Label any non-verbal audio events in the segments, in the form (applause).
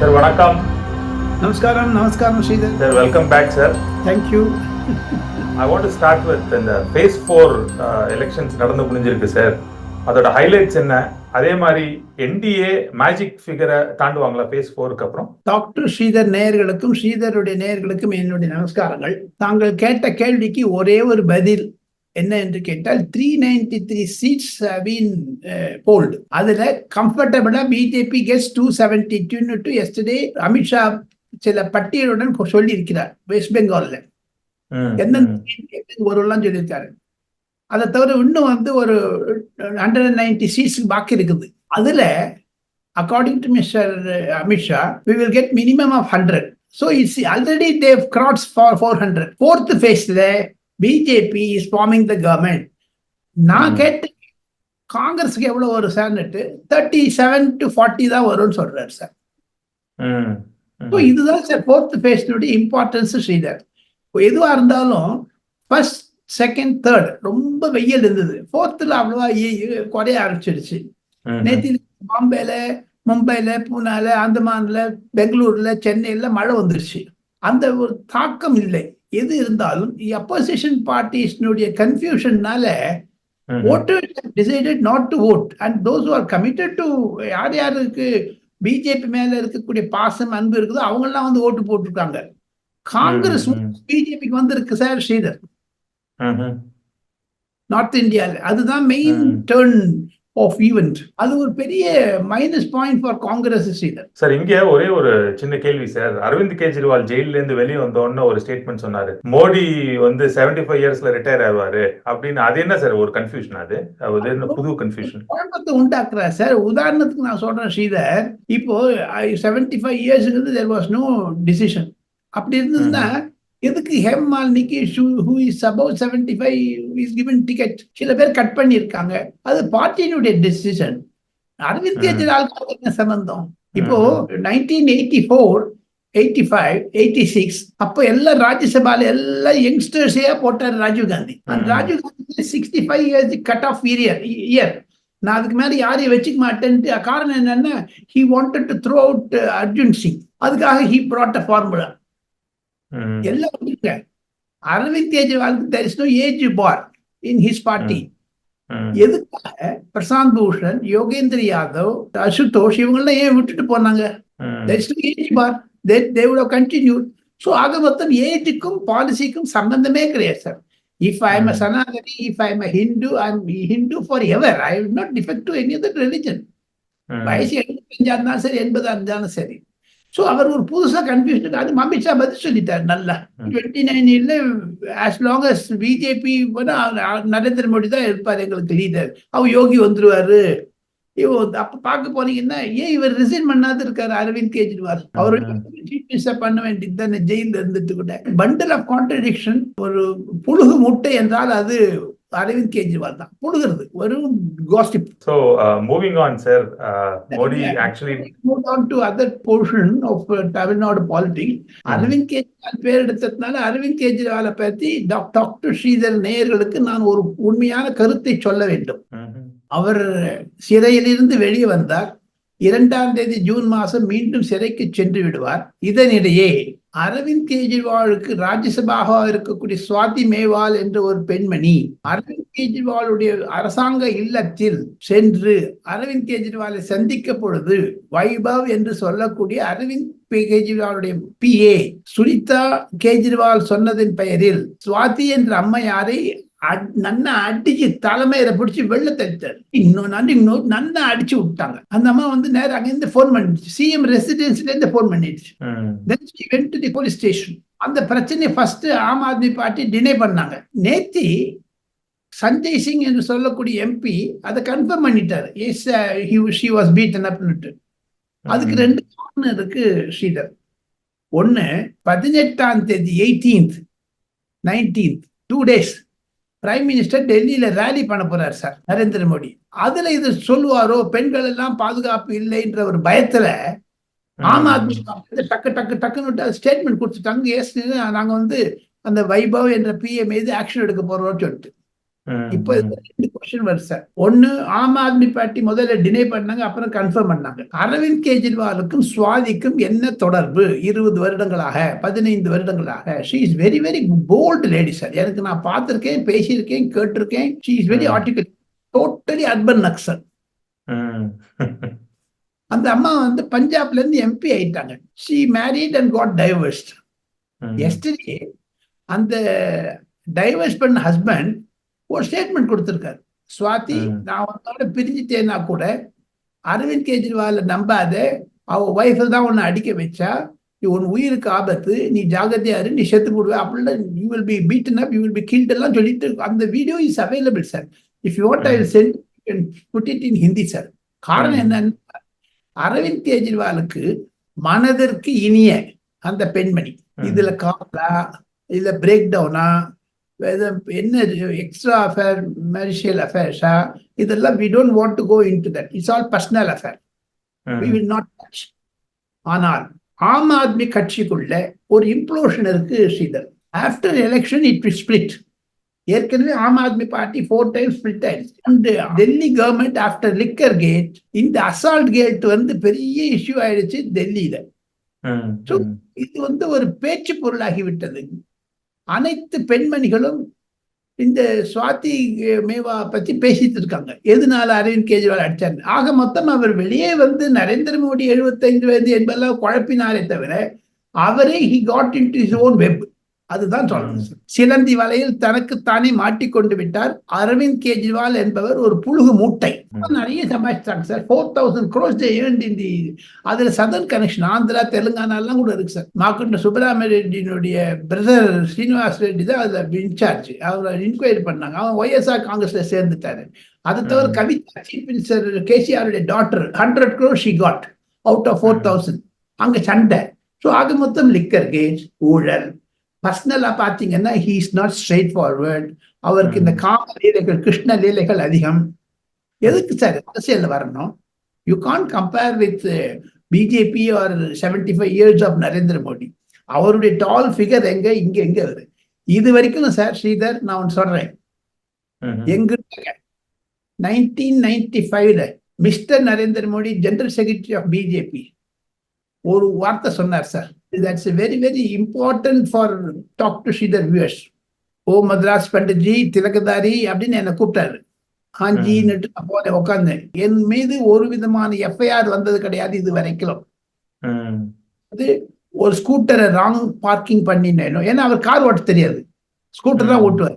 Sir வணக்கம். நமஸ்காரம் நமஸ்காரம் Sridhar sir welcome back sir thank you I want to start with இந்த phase four elections நடந்து முடிஞ்சிருக்கு சார் அதோட ஹைலைட்ஸ் என்ன? அதே மாதிரி என்டிஏ மேஜிக் ஃபிகரை தாண்டுவாங்களா ஃபேஸ் ஃபோருக்கு அப்புறம்? டாக்டர் ஸ்ரீதர் நேயர்களுக்கும் ஸ்ரீதருடைய நேயர்களுக்கும் என்னுடைய நமஸ்காரங்கள். தாங்கள் கேட்ட கேள்விக்கு ஒரே ஒரு பதில். என்ன என்று கேட்டால் three ninety three seats been polled அதுல கம்ஃபர்டபுளா பிஜேபி கெஸ் டூ செவன்டி டூன்னு டு எஸ்டர்டே அமித்ஷா சில பட்டியலுடன் சொல்லி இருக்கிறார் வெஸ்ட் பெங்கால்ல ம், எந்தெந்த ம். seat வரும்லாம் சொல்லியிருக்காரு. அதை தவிர இன்னும் வந்து ஒரு ஹண்ட்ரட் அண்ட் நைன்டி சீட்ஸ் பாக்கி இருக்குது. அதுல according to mister Amit Shah we will get minimum of hundred so it's already they've crossed for four hundred fourth ஃபேஸ்ல BJP is forming the government நான். கேட்ட காங்கிரஸுக்கு எவ்வளவு வரும் சார்னுட்டு தேர்ட்டி செவன் டு ஃபார்ட்டி தான் வரும்னு சொல்றாரு சார் ஸோ ம். இதுதான் சார் ஃபோர்த் ஃபேஸ்னுடைய இம்பார்ட்டன்ஸ் ஸ்ரீதர். இப்போ எதுவாக இருந்தாலும் ஃபர்ஸ்ட் செகண்ட் தேர்ட் ரொம்ப வெயில் இருந்தது. ஃபோர்த்தில் அவ்வளோவா குறைய ஆரம்பிச்சிடுச்சு. நேற்று பாம்பேல மும்பைல பூனால அந்தமான்ல பெங்களூர்ல சென்னையில மழை வந்துருச்சு. அந்த ஒரு தாக்கம் இல்லை. எது இருந்தாலும் அப்போசிஷன் பார்ட்டிஸ்னுடைய கன்ஃபியூஷன்னால decided not to vote and those who are committed to யார் யாருக்கு பிஜேபி மேல இருக்கக்கூடிய பாசம் அன்பு இருக்குதோ அவங்க எல்லாம் வந்து ஓட்டு போட்டிருக்காங்க காங்கிரஸ். பிஜேபிக்கு வந்திருக்கு சார் ஸ்ரீதர். நார்த் இந்தியால அதுதான் மெயின். டேர்ன் ஆஃப் ஈவெண்ட் அது ஒரு பெரிய minus point for Congress Sridhar sir இங்க ஒரே ஒரு சின்ன கேள்வி சார் அரவிந்த் கெஜ்ரிவால் ஜெயில இருந்து வெளியே வந்தோன்னு ஒரு ஸ்டேட்மெண்ட் சொன்னாரு. மோடி வந்து 75 ஃபைவ் இயர்ஸ்ல ரிட்டையர் ஆவாரு அப்படின்னு. அது என்ன சார் ஒரு கன்ஃபியூஷன் அது? அது என்ன புது கன்ஃபியூஷன் குழப்பத்தை உண்டாக்குறார் சார் உதாரணத்துக்கு நான் சொல்றேன் ஸ்ரீதர். இப்போ செவன்டி ஃபைவ் இயர்ஸுங்கிறது தெர் வாஸ் நோ டிசிஷன் அப்படி இருந்ததுன்னா எதுக்கு Hema மாலினிக்கு who is about seventy five is given ticket சில பேர் கட் பண்ணியிருக்காங்க. அது பார்ட்டியினுடைய டெசிஷன் அரவிந்த் ம். கெஜ்ரிவால் என்ன சம்பந்தம்? இப்போ nineteen eighty four eighty five eighty six அப்போ எல்லாம் ராஜ்யசபால எல்லாம் யங்ஸ்டர்ஸே போட்டார் Rajiv Gandhi. Rajiv Gandhi sixty five years cut off year year நான் அதுக்கு மேல யாரையும் வச்சுக்க மாட்டேன்ட்டு காரணம் என்னன்னா he wanted to throw out Arjun Singh அதுக்காக ஹி brought a ஃபார்முலா எல்லாம் வந்துருக்க Arvind கெஜ்ரிவாலுக்கு there is no age bar in his party எதுக்காக பிரசாந்த் பூஷன் யோகேந்திர யாதவ் அசுதோஷ் இவங்கெல்லாம் ஏன் விட்டுட்டு போனாங்க? is no age bar they they would have continued. So ஆக மொத்தம் ஏஜுக்கும் பாலிசிக்கும் சம்பந்தமே கிடையாது sir if I am a. Sanatani if I am a Hindu I am Hindu forever I will not defect to any other religion வயசு எழுபத்தஞ்சா இருந்தாலும் சரி எண்பதா இருந்தாலும் சரி. ஸோ அவர் ஒரு புதுசா கன்ஃபியூஷன் அது அமித்ஷா பதில் சொல்லிட்டார் நல்லா. டுவெண்ட்டி நைன்ல as long as BJP Narendra Modi தான் இருப்பார் எங்களுக்கு லீடர் அவர் யோகி வந்துருவாரு. இவ அப்ப பார்க்க போனீங்கன்னா ஏன் இவர் ரிசைன் பண்ணாது இருக்காரு? அரவிந்த் கெஜ்ரிவால். அவர் சீஃப் மினிஸ்டர் பண்ண வேண்டியது தானே ஜெயில இருந்துட்டு கூட. பண்டல் ஆஃப் கான்ட்ரடிக்ஷன் ஒரு புழுகு முட்டை என்றால் அது அரவிந்த் கெஜ்ரிவால் தான். புழுகிறது வெறும் gossip. So moving on sir Modi actually to other portion of uh, Tamil Nadu politics. Arvind Kejriwal பேர் எடுத்ததுனால அரவிந்த் கெஜ்ரிவாலை பற்றி டாக்- டாக்டர் ஸ்ரீதர் நேயர்களுக்கு நான் ஒரு உண்மையான கருத்தை சொல்ல வேண்டும். அவர் சிறையிலிருந்து வெளியே வந்தார். இரண்டாம் தேதி ஜூன் மாதம் மீண்டும் சிறைக்கு சென்று விடுவார் இதனிடையே அரவிந்த் கெஜ்ரிவாலுக்கு ராஜ்யசபாக இருக்கக்கூடிய சுவாதி மேவால் என்ற ஒரு பெண்மணி அரவிந்த் கெஜ்ரிவாலுடைய அரசாங்க இல்லத்தில் சென்று அரவிந்த் கெஜ்ரிவாலை சந்திக்க பொழுது வைபவ் என்று சொல்லக்கூடிய அரவிந்த் பி. கெஜ்ரிவாலுடைய பிஏ சுனிதா கெஜ்ரிவால் சொன்னதின் பெயரில் சுவாதி என்ற அம்மையாரை நன்னா அடிச்சு தலைமையில பிடிச்சி வெள்ள தள்ளிட்டாரு இன்னும் நன்றி இன்னொரு நன்னா அடிச்சு விட்டாங்க. அந்த அம்மா வந்து நேரம் அங்கிருந்து போன் பண்ணிடுச்சு. சிஎம் ரெசிடென்சில இருந்து போன் பண்ணிடுச்சு. then she went to the police station. அந்த பிரச்சனையை ஃபர்ஸ்ட் ஆம் ஆத்மி பார்ட்டி டினை பண்ணாங்க. நேத்தி சஞ்சய் சிங் என்று சொல்லக்கூடிய எம்பி அதை கன்ஃபார்ம் பண்ணிட்டாரு. எஸ் ஷி வாஸ் பீட்டன் அப்னுட்டு அதுக்கு ரெண்டு காரணம் இருக்கு ஸ்ரீதர். ஒன்னு பதினெட்டாம் தேதி eighteenth nineteenth two days prime minister டெல்லியில ரேலி பண்ண போறார் சார் நரேந்திர மோடி. அதுல இது சொல்லுவாரோ பெண்கள் எல்லாம் பாதுகாப்பு இல்லைன்ற ஒரு பயத்துல ஆம் ஆத்மி டக்கு டக்கு டக்குன்னு ஸ்டேட்மெண்ட் கொடுத்துட்டாங்க. எஸ் நாங்க வந்து அந்த வைபவ் என்ற பிஏ மீது ஆக்ஷன் எடுக்க போறோம்னு சொல்லிட்டு. இப்போ. ரெண்டு கொஸ்டின் சார் ஒன்னு ஆம் ஆத்மி பார்ட்டி முதல்ல டினை பண்ணாங்க அப்புறம் கன்ஃபார்ம் பண்ணாங்க. அரவிந்த் கெஜ்ரிவாலுக்கும் சுவாதிக்கும் என்ன தொடர்பு? இருபது வருடங்களாக பதினைந்து வருடங்களாக? She is very very bold lady sir எனக்கு நான் பார்த்திருக்கேன் பேசியிருக்கேன் கேட்டிருக்கேன். She is very. Article totally urban Naxal. அந்த அம்மா வந்து பஞ்சாப்ல இருந்து எம்பி ஆயிட்டாங்க. She married and got divorced. Yesterday அந்த டைவர்ஸ் பண்ண ஹஸ்பண்ட் ஒரு ஸ்டேட்மெண்ட் கொடுத்திருக்காரு சுவாதி. நான் உன்னோட பிரிஞ்சுட்டேன்னா கூட அரவிந்த் கெஜ்ரிவால நம்பாத அவ ஒய்ஃபை தான் உன்னை அடிக்க வச்சா நீ உன் உயிருக்கு ஆபத்து நீ ஜாகிரதையா இரு நீ செத்து போடுவ அப்படிலாம் you will be beaten up you will be killed எல்லாம் சொல்லிட்டு அந்த video is available sir if you want I will send put it in Hindi sir காரணம். என்னன்னா அரவிந்த் கெஜ்ரிவாலுக்கு மனதிற்கு இனிய அந்த பெண்மணி. இதுல காலா இதுல பிரேக் டவுனா என்ன எக்ஸ்ட்ரா அஃபேர் மெரிஷியல் அஃபேர்ஸா இதெல்லாம் we don't want to go into that it's all personal affair we. Will not touch ஆனால் ஆம் ஆத்மி கட்சிக்குள்ள ஒரு இம்ப்ளோஷன் இருக்கு Sridhar. After election it will split ஏற்கனவே Aam Aadmi party four time split ஆயிடுச்சு and Delhi government after liquor gate இந்த assault gate வந்து பெரிய issue ஆயிடுச்சு டெல்லியில. இது வந்து ஒரு பேச்சு பொருளாகி விட்டது. அனைத்து பெண்மணிகளும் இந்த சுவாதி மேவா பத்தி பேசிட்டு இருக்காங்க. எதனால அரவிந்த் கெஜ்ரிவால் அடிச்சாங்க ஆக மொத்தம் அவர் வெளியே வந்து நரேந்திர மோடி 75 வயது என்பதெல்லாம் குழப்பினாரே தவிர அவரே he got into own web அதுதான் சார். சிலந்தி வலையில் தனக்கு தானே மாட்டிக்கொண்டு விட்டார். அரவிந்த் கெஜ்ரிவால் என்பவர் ஒரு புழுகு மூட்டை. நிறைய சம்பாதிச்சாங்க sir. Four thousand crores the அதுல சதன் கனெக்ஷன் ஆந்திரா தெலுங்கானா எல்லாம் கூட இருக்கு சார். மாக்குண்ட சுப்பராம ரெட்டியினுடைய பிரதர் ஸ்ரீனிவாஸ் ரெட்டி தான் அதுல இன்சார்ஜ் அவர் இன்கொயரி பண்ணாங்க. அவன் ஒய்எஸ்ஆர் காங்கிரஸ்ல சேர்ந்துட்டாரு. அது தவிர. Kavitha chief minister கேசிஆருடைய daughter hundred crore she got out of four. Thousand அங்க சண்டை. ஸோ ஆக மொத்தம் லிக்கர் கேட் ஊழல் பர்சனலா பாத்தீங்கன்னா he is not straightforward அவருக்கு இந்த. காம லீலைகள் கிருஷ்ண லீலைகள் அதிகம். எதுக்கு சார் அரசியல் வரணும்? You can't compare with BJP or seventy five years of Narendra Modi அவருடைய டால் ஃபிகர் எங்க இங்க எங்க வருது இது வரைக்கும் சார் ஸ்ரீதர் நான் ஒன்று சொல்றேன். ம். எங்கிட்ட நைன்டீன் நைன்டி ஃபைவ்ல mister Narendra Modi general secretary of BJP ஒரு வார்த்தை சொன்னார் sir. That's very very important for talk to Sridhar viewers oh Madras Panditji திலகதாரி அப்படின்னு என்னை கூப்பிட்டாரு. ஹாஞ்சின்னுட்டு நான் போனேன் உட்காந்தேன் என் மீது ஒரு விதமான எஃப்ஐஆர் வந்தது கிடையாது இது வரைக்கும். அது ஒரு ஸ்கூட்டரை ராங் பார்க்கிங் பண்ணினேன் ஏன்னா அவர் கார் ஓட்ட தெரியாது. ஸ்கூட்டர் தான். ஓட்டுவார்.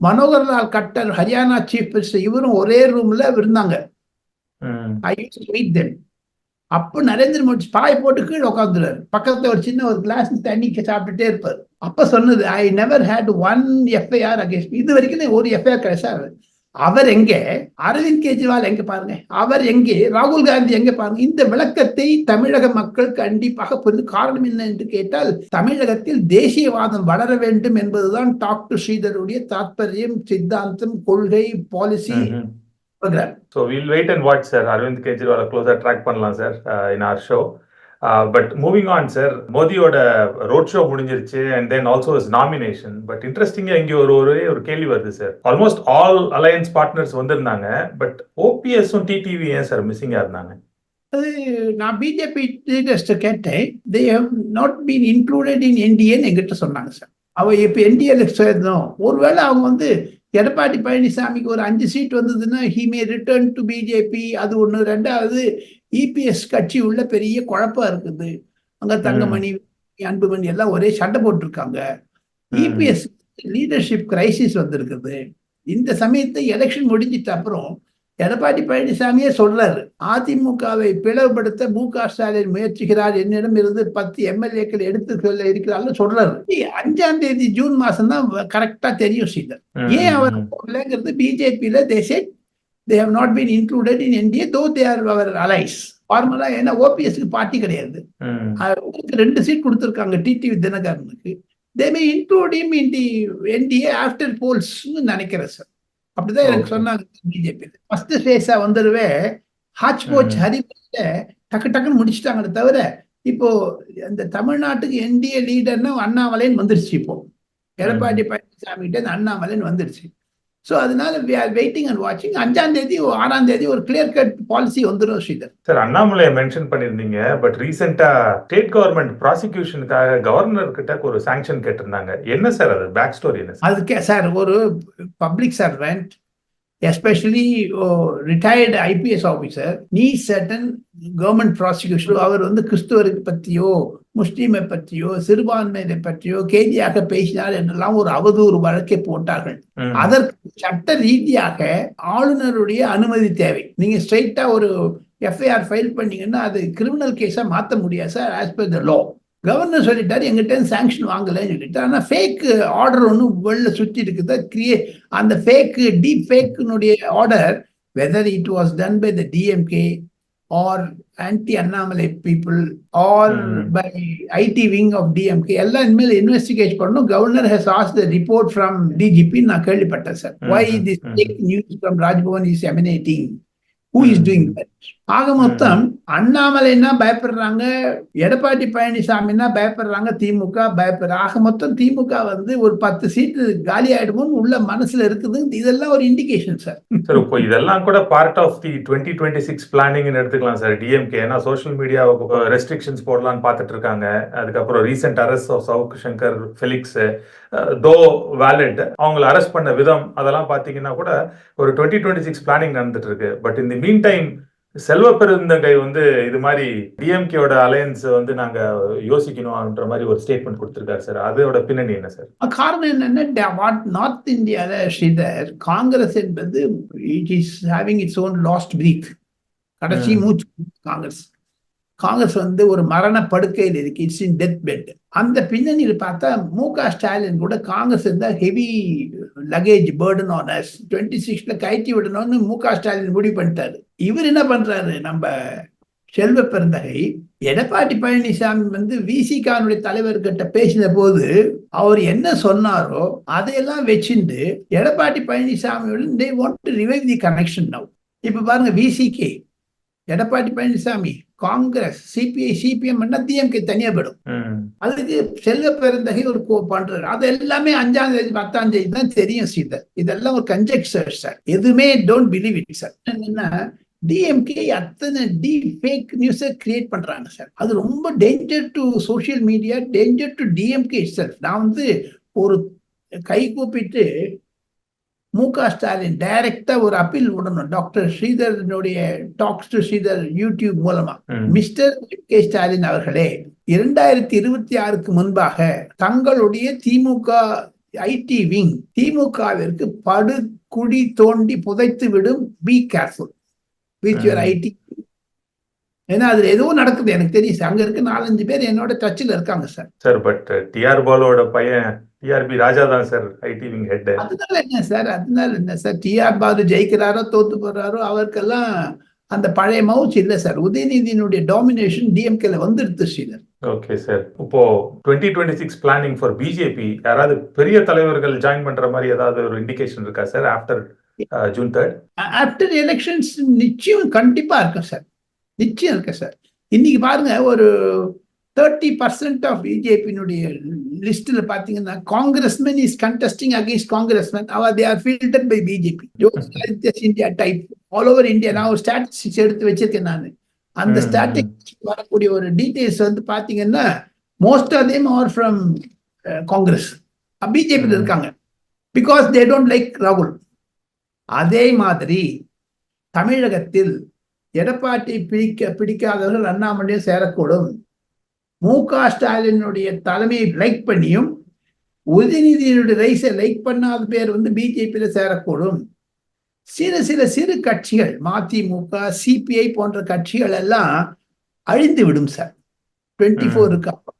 மனோகர்லால் கட்டர் ஹரியானா சீஃப் மினிஸ்டர் இவரும் ஒரே ரூம்ல இருந்தாங்க. ஐ மீட் தெம் அப்போ நரேந்திர மோடி பாய் போட்டு கீழே உட்காந்துருவாரு பக்கத்துல ஒரு சின்ன ஒரு கிளாஸ் தண்ணி சாப்பிட்டுட்டே இருப்பார். அப்ப சொன்னது I never had one FIR against இது வரைக்கும் ஒரு எஃப்ஐஆர் கிடைச்சா அவர் எங்கே? அரவிந்த் கெஜ்ரிவால் எங்க பாருங்க? அவர் எங்கே? ராகுல் காந்தி எங்க பாருங்க? இந்த விளக்கத்தை தமிழக மக்கள் கண்டிப்பாக புரிந்து காரணம் என்ன என்று கேட்டால் தமிழகத்தில் தேசியவாதம் வளர வேண்டும் என்பதுதான் டாக்டர் ஸ்ரீதருடைய தாத்பரியம் சித்தாந்தம் கொள்கை policy program So we'll wait and watch, sir. Arvind Kejriwal closer track பண்ணலாம் sir in our show. But moving on sir மோதியோட road show முடிஞ்சிருச்சு and then also is nomination but இன்ட்ரெஸ்டிங்கா இங்க ஒரு ஒரே ஒரு கேள்வி வருது sir almost all alliance partners வந்திருந்தாங்க பட் ஓபிஎஸும் டிடிவி ஏன் சார் மிஸ்ஸிங்கா இருந்தாங்க? அது நான் பிஜேபி லீடர்ஸ்ட கேட்டேன். They have not been included in என்டிஏன்னு எங்கிட்ட சொன்னாங்க சார் அவ இப்போ என்டிஏல சேர்ந்தோம். ஒருவேளை அவங்க வந்து எடப்பாடி பழனிசாமிக்கு ஒரு அஞ்சு சீட் வந்ததுன்னா he may return to BJP அது ஒன்று ரெண்டாவது இபிஎஸ் கட்சி உள்ள பெரிய குழப்பம் இருக்குது. அங்க தங்கமணி அன்புமணி எல்லாம் ஒரே சண்டை போட்டிருக்காங்க. இபிஎஸ் லீடர்ஷிப் கிரைசிஸ் வந்திருக்குது. இந்த சமயத்தை எலெக்ஷன் முடிஞ்சிட்ட அப்புறம் எடப்பாடி பழனிசாமியே சொல்றாரு அதிமுகவை பிளவுபடுத்த மு க ஸ்டாலின் முயற்சிக்கிறார் என்னிடம் இருந்து பத்து எம்எல்ஏக்கள் எடுத்து சொல்ல இருக்கிறார்கள் சொல்றாரு. அஞ்சாம் தேதி ஜூன் மாசம் தான் கரெக்டா தெரியும் சீதர் ஏன் அவர் போகலங்கிறது பிஜேபியில தேசே they have not been included in NDA though they are our Alice ஃபார்மலா ஏன்னா ஓபிஎஸ்க்கு பார்ட்டி கிடையாது. ரெண்டு சீட் கொடுத்துருக்காங்க TTV தினகரனுக்கு. They may include him in the NDA after polls நினைக்கிறேன் சார் அப்படிதான் எனக்கு சொன்னாங்க பிஜேபி ஃபர்ஸ்ட் ஃபேஸா வந்துருவே ஹாச் போச் ஹரிபுரியில டக்கு டக்குன்னு முடிச்சிட்டாங்களே தவிர இப்போ இந்த தமிழ்நாட்டுக்கு என்டிஏ லீடர்னா அண்ணாமலைன்னு வந்துருச்சு இப்போ. எடப்பாடி பழனிசாமி கிட்ட இந்த அண்ணாமலைன்னு வந்துருச்சு. ஸோ அதனால வெயிட்டிங் அண்ட் வாட்சிங் அஞ்சாம் தேதி ஆறாம் தேதி ஒரு கிளியர் கட் பாலிசி வந்துடும் ஸ்ரீதர். சார் அண்ணாமலையை மென்ஷன் பண்ணிருந்தீங்க பட் ரீசெண்டா ஸ்டேட் கவர்மெண்ட் ப்ராசிக்யூஷனுக்காக கவர்னர் கிட்ட ஒரு சாங்ஷன் கேட்டிருந்தாங்க. என்ன சார் அது? பேக் ஸ்டோரி என்ன அதுக்கே சார் ஒரு public servant especially retired IPS officer நீ சர்டன் கவர்மெண்ட் ப்ராசிக்யூஷன் அவர் வந்து கிறிஸ்துவருக்கு பற்றியோ முஸ்லீமை பற்றியோ சிறுபான்மையினை பற்றியோ கேலியாக பேசினார் என்றெல்லாம் ஒரு அவதூறு வழக்கை போட்டார்கள். அதற்கு சட்ட ரீதியாக ஆளுநருடைய அனுமதி தேவை. நீங்க ஸ்ட்ரைட்டா ஒரு எஃப்ஐஆர் ஃபைல் பண்ணீங்கன்னா அது கிரிமினல் கேஸா மாத்த முடியாது sir as per the law governor சொல்லிட்டாரு எங்கிட்ட சாங்ஷன் வாங்கலைன்னு சொல்லிட்டு ஆனா ஃபேக் ஆர்டர் ஒன்று வெளில சுத்தி இருக்குது கிரியே அந்த fake deep ஃபேக்கினுடைய order whether it was done by the DMK or anti Annamalai people are. By IT wing of DMK எல்லாம் இனிமேல் இன்வெஸ்டிகேட் பண்ணணும் கவர்னர் ஹஸ் ஆஸ் த ரிப்போர்ட் ஃப்ரம் டிஜிபி நான் கேள்விப்பட்டேன் sir. Why this. News from Raj Bhavan is emanating who is. Doing that ஆக மொத்தம் அண்ணாமலைன்னா பயப்படுறாங்க எடப்பாடி பழனிசாமின்னா பயப்படுறாங்க திமுக பயப்படுற ஆக மொத்தம் திமுக வந்து ஒரு பத்து சீட்டு காலி ஆயிடுமோன்னு உள்ள மனசுல இருக்குது. இதெல்லாம் ஒரு இண்டிகேஷன் சார் சார் இப்போ இதெல்லாம் கூட part of the twenty twenty six பிளானிங்னு எடுத்துக்கலாம் சார். டிஎம்கே ஏன்னா சோஷியல் மீடியாவுக்கு ரெஸ்ட்ரிக்ஷன்ஸ் போடலாம்னு பார்த்துட்டு இருக்காங்க. அதுக்கப்புறம் recent arrest of Savukku Shankar Felix though valid அவங்களை அரெஸ்ட் பண்ண விதம் அதெல்லாம் பார்த்தீங்கன்னா கூட ஒரு டுவெண்ட்டி டுவெண்ட்டி சிக்ஸ் பிளானிங் நடந்துட்டு இருக்கு. பட் இந்த மீன் டைம் செல்வ பெருந்தகை வந்து இது மாதிரி டிஎம்கேயோட அலையன்ஸ் வந்து நாங்க யோசிக்கணும்ன்ற மாதிரி ஒரு ஸ்டேட்மெண்ட் கொடுத்திருக்காரு சார் அதோட பின்னணி என்ன சார் காரணம் என்னன்னா நார்த் இந்தியால ஸ்ரீதர் காங்கிரஸ் என்பது it is having its own last breath கடைசி. மூச்சு காங்கிரஸ். காங்கிரஸ் வந்து ஒரு மரண படுக்கையில் இருக்கு இட்ஸ் இன் டெத் பெட் அந்த பின்னணியில் பார்த்தா மு க ஸ்டாலின் கூட காங்கிரஸ் இருந்தால் heavy luggage burden on us twenty சிக்ஸில் கயற்றி விடணும்னு மு க ஸ்டாலின் முடிவு பண்ணிட்டாரு. இவர் என்ன பண்ணுறாரு நம்ம செல்வ பெருந்தகை எடப்பாடி பழனிசாமி வந்து விசிகானுடைய தலைவர்கிட்ட பேசின போது அவர் என்ன சொன்னாரோ அதையெல்லாம் வச்சுட்டு Edappadi பழனிசாமியுடன் they want to revive the connection now இப்போ பாருங்க VCK Edappadi Palaniswami Congress CPI CPM DMK தனியா போயிடும் அதுக்கு செல்வ பெருந்தகை ஒரு பண்றாரு. அது எல்லாமே அஞ்சாம் தேதி பத்தாம் தேதி தான் தெரியும் சீதர். இதெல்லாம் ஒரு கன்ஜெக்சர் சார் எதுவுமே டோன்ட் பிலீவ் இட் சார் என்னன்னா டிஎம்கே அத்தனை டி ஃபேக் நியூஸை கிரியேட் பண்றாங்க சார் அது ரொம்ப danger to social media danger to DMK self நான் வந்து ஒரு கை கூப்பிட்டு மு க ஸ்டாலின் டைரக்டா ஒரு அப்பீல் விடணும். டாக்டர் ஸ்ரீதரனுடைய டாக்ஸ் டு ஸ்ரீதர் யூடியூப் மூலமா. மிஸ்டர் கே ஸ்டாலின் அவர்களே இரண்டாயிரத்தி இருபத்தி ஆறுக்கு முன்பாக தங்களுடைய திமுக ஐடி விங் திமுகவிற்கு படு குழி தோண்டி புதைத்து விடும் be careful with your. ID ஏன்னா அதுல ஏதோ நடக்குது. எனக்கு தெரியும் சார். அங்க இருக்க நாலஞ்சு பேர் என்னோட டச்சில் இருக்காங்க சார். சார் பட் டிஆர் பாலோட பையன் டிஆர்பி ராஜா தான் சார் ஐடி விங் ஹெட் அதனால என்ன சார் அதனால என்ன சார் டிஆர் பாலு ஜெயிக்கிறாரோ தோத்து போறாரோ அவருக்கெல்லாம் அந்த பழைய மவுச் இல்லை சார் உதயநிதியினுடைய டாமினேஷன் டிஎம்கேல வந்துடுது ஸ்ரீதர். ஓகே சார் இப்போ twenty twenty six planning for BJP யாராவது பெரிய தலைவர்கள் ஜாயின் பண்ற மாதிரி ஏதாவது ஒரு இண்டிகேஷன் இருக்கா sir after June third after elections நிச்சயம் கண்டிப்பா இருக்கும் சார் நிச்சயம் இருக்கு சார் இன்னைக்கு பாருங்க ஒரு தேர்ட்டி பர்சன்ட் ஆஃப் பிஜேபியினுடைய லிஸ்ட்ல பாத்தீங்கன்னா congressman is contesting against congressman our they are filter by BJP Jyotiraditya Scindia type all over India நான் ஒரு ஸ்டாட்டிஸ்டிக்ஸ் எடுத்து வச்சிருக்கேன் நான். அந்த ஸ்டாட்டிஸ்டிக்ஸ் வரக்கூடிய ஒரு டீடைல்ஸ் வந்து பாத்தீங்கன்னா most of them are from Congress பிஜேபியில். இருக்காங்க. பிகாஸ் தே டோன்ட் லைக் ராகுல் அதே மாதிரி தமிழகத்தில் எடப்பாடி பிடிக்க பிடிக்காதவர்கள் அண்ணாமலையும் சேரக்கூடும். மு க ஸ்டாலினுடைய தலைமையை லைக் பண்ணியும் உதயநிதியினுடைய ரைஸை லைக் பண்ணாத பேர் வந்து பிஜேபியில சேரக்கூடும். சில சில சிறு கட்சிகள் மதிமுக சிபிஐ போன்ற கட்சிகள் எல்லாம் அழிந்து விடும் சார் டுவெண்ட்டி ஃபோருக்கு அப்புறம்.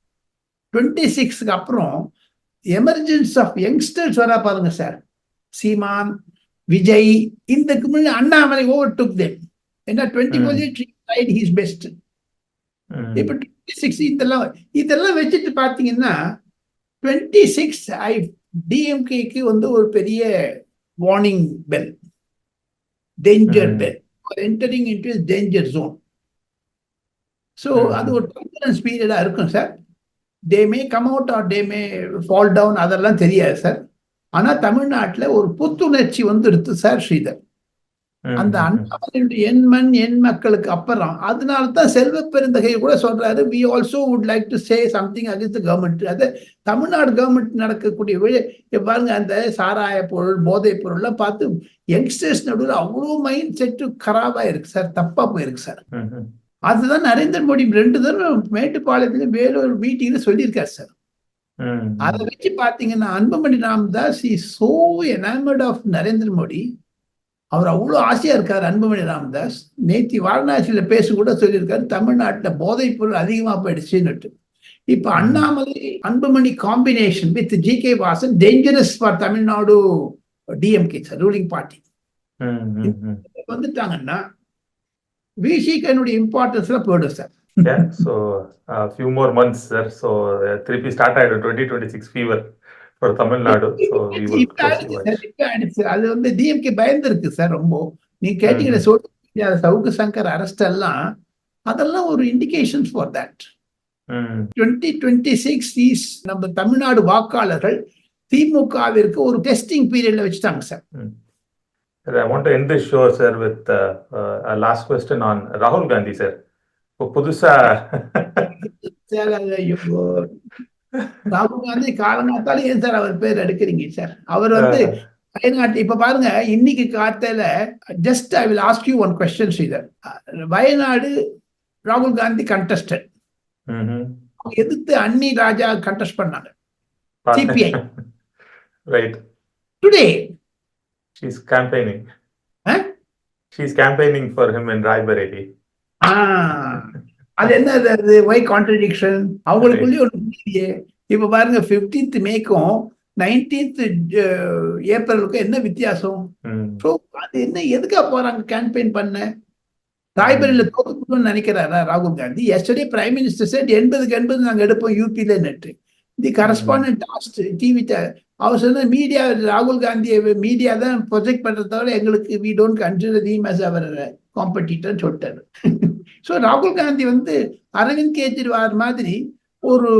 டுவெண்ட்டி சிக்ஸ்க்கு அப்புறம் எமர்ஜென்ஸ் ஆஃப் யங்ஸ்டர்ஸ் வரா பாருங்க சார் சீமான் விஜய் இதுக்கு முன்னாடி அண்ணாமலை ஓவர் டுக் தெம் ஏன்னா டுவெண்ட்டி. ஃபோர் ஹீஸ் பெஸ்ட் இப்போ சிக்ஸ் இதெல்லாம் இதெல்லாம் வச்சுட்டு பார்த்தீங்கன்னா டுவெண்ட்டி சிக்ஸ் ஐ டிஎம்கேக்கு வந்து ஒரு பெரிய warning bell danger. Bell entering into danger zone so. அது ஒரு கான்ஃபிடன்ஸ் பீரியடாக இருக்கும் sir they may come out or they may fall down அதெல்லாம் தெரியாது சார் ஆனா தமிழ்நாட்டுல ஒரு புத்துணர்ச்சி வந்துடுத்து சார் ஸ்ரீதர். அந்த. அண்ணாமலையுடைய எண் மண் எண் மக்களுக்கு அப்புறம். அதனால தான் செல்வ பெருந்தகை கூட சொல்றாரு. We also would like to say something against government அது தமிழ்நாடு கவர்மெண்ட் நடக்கக்கூடிய பாருங்க அந்த சாராய பொருள் போதைப் பொருள்லாம் பார்த்து யங்ஸ்டர்ஸ் நடுவில் அவ்வளோ மைண்ட் செட்டு கராபா இருக்கு சார் தப்பா போயிருக்கு சார். அதுதான் நரேந்திர மோடி. ரெண்டு தடவை மேட்டுப்பாளையத்துல வேலூர் மீட்டிங்ல சொல்லியிருக்காரு சார் அதை வச்சு பாத்தீங்கன்னா Anbumani Ramadoss is so enamoured of Narendra Modi. அவர் அவ்வளோ ஆசையா இருக்காரு அன்புமணி ராமதாஸ். நேத்தி வாரணாசியில பேச கூட சொல்லியிருக்காரு தமிழ்நாட்டுல போதைப் பொருள் அதிகமா போயிடுச்சுன்னுட்டு. இப்ப Annamalai Anbumani combination with G K Vasan dangerous for Tamil Nadu DMK sir ruling party. வந்துட்டாங்கன்னா விசிகனுடைய இம்பார்ட்டன்ஸ்ல போயிடும் sir few more months, sir. So uh, திருப்பி ஸ்டார்ட் ஆயிடும் twenty twenty six fever for Tamil Nadu. அது வந்து டிஎம்கே பயந்து இருக்கு சார் ரொம்ப. நீங்க கேட்டீங்க சோசியல் சவுக்கு சங்கர் அரெஸ்ட் எல்லாம் அதெல்லாம் ஒரு indication for that twenty twenty six is நம்ம தமிழ்நாடு வாக்காளர்கள் திமுகவிற்கு ஒரு டெஸ்டிங் பீரியட்ல வச்சுட்டாங்க sir I want to end this show, sir, with uh, uh, a last question on Rahul Gandhi, sir. இப்போ புதுசா (laughs) ராகுல் காந்தி காலங்காத்தாலும் ஏன் சார் அவர் பேர் எடுக்கிறீங்க சார்? அவர் வந்து வயநாட்டு இப்ப பாருங்க இன்னைக்கு காத்தால just I will ask you one question Sridhar. Wayanad ராகுல் காந்தி கண்டஸ்டட் ம்ஹும். எதிர்த்து அன்னி ராஜா கண்டெஸ்ட் பண்ணாங்க. CPI. Right today she's campaigning Huh? She's campaigning for him in Raebareli அது என்ன அது- வை கான்ட்ரடிக்ஷன் அவங்களுக்குள்ளேயே ஒரு இல்லையே இப்ப பாருங்க 15th மேக்கும் நைன்டீன்த் ஏப்ரலுக்கும் என்ன வித்தியாசம்? ஸோ அது என்ன எதுக்கா போறாங்க கேம்பெயின் பண்ண? ராய்பரியில தோத்துக்கணும்னு நினைக்கிறாரா ராகுல் Gandhi? Yesterday prime minister said எண்பதுக்கு எண்பது நாங்க எடுப்போம் யூபியில நெட்டு தி கரஸ்பாண்டன்ட் லாஸ்ட் டிவி அவர் சொன்ன மீடியா ராகுல் காந்தியை மீடியா தான் ப்ரொஜெக்ட் பண்றத தவிர எங்களுக்கு we don't consider them as அவர் காம்படிட்டர்னு சொல்லிட்டாரு. ஸோ ராகுல் காந்தி வந்து அரவிந்த் கெஜ்ரிவால் மாதிரி ஒரு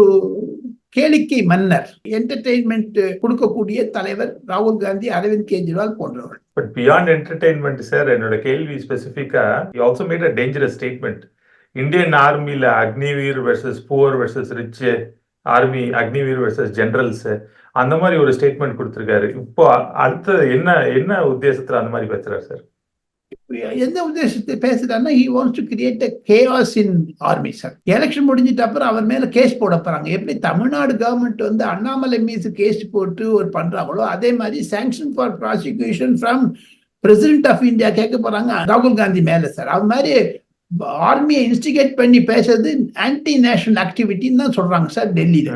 கேளிக்கை மன்னர் என்டர்டெயின்மெண்ட் கொடுக்கக்கூடிய தலைவர் ராகுல் காந்தி அரவிந்த் கெஜ்ரிவால் போன்றவர் பட் பியாண்ட் என்டர்டைன்மெண்ட் சார் என்னோட கேள்வி ஸ்பெசிஃபிக்கா also made a dangerous statement Indian ஆர்மியில Agniveer versus poor versus rich army Agniveer versus generals அந்த மாதிரி ஒரு ஸ்டேட்மெண்ட் கொடுத்துருக்காரு. இப்போ அடுத்த என்ன என்ன உத்தேசத்துல அந்த மாதிரி பேசுறாரு சார் எந்த உத்தேசத்தை பேசுறாருன்னா he wants to create a chaos in army sir election முடிஞ்சிட்ட அப்புறம் அவர் மேல கேஸ் போட போறாங்க. எப்படி தமிழ்நாடு கவர்மெண்ட் வந்து அண்ணாமலை மீது கேஸ் போட்டு ஒரு பண்றாங்களோ அதே மாதிரி sanction for prosecution from president of India கேட்க போறாங்க ராகுல் காந்தி மேல சார் அது மாதிரி ஆர்மியை இன்ஸ்டிகேட் பண்ணி பேசுறது ஆன்டி நேஷனல் ஆக்டிவிட்டின்னு தான் சொல்றாங்க சார் டெல்லியில.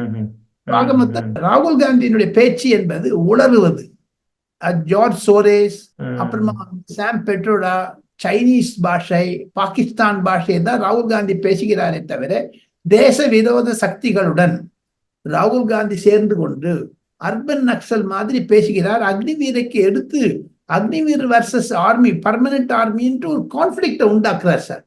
ஆக மொத்தம் ராகுல் காந்தியினுடைய பேச்சு என்பது உளறுவது. ஜார்ஜ் சோரேஸ். அப்புறமா சாம் பெட்ரோடா சைனீஸ் பாஷை பாகிஸ்தான் பாஷை தான் ராகுல் காந்தி பேசுகிறாரே தவிர தேச விரோத சக்திகளுடன் ராகுல் காந்தி சேர்ந்து கொண்டு அர்பன் நக்சல் மாதிரி பேசுகிறார் அக்னிவீரைக்கு எடுத்து அக்னிவீர் வர்சஸ் ஆர்மி பர்மனன்ட் ஆர்மின்ட்டு ஒரு கான்ஃபிளிக்ட உண்டாக்குறார் சார்.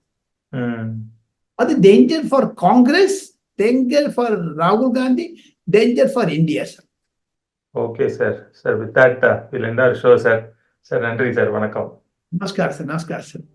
அது danger for Congress danger for ராகுல் Gandhi danger for India sir okay sir sir with that will end our show sir sir நன்றி சார் வணக்கம் நமஸ்கார் சார் நமஸ்கார் சார்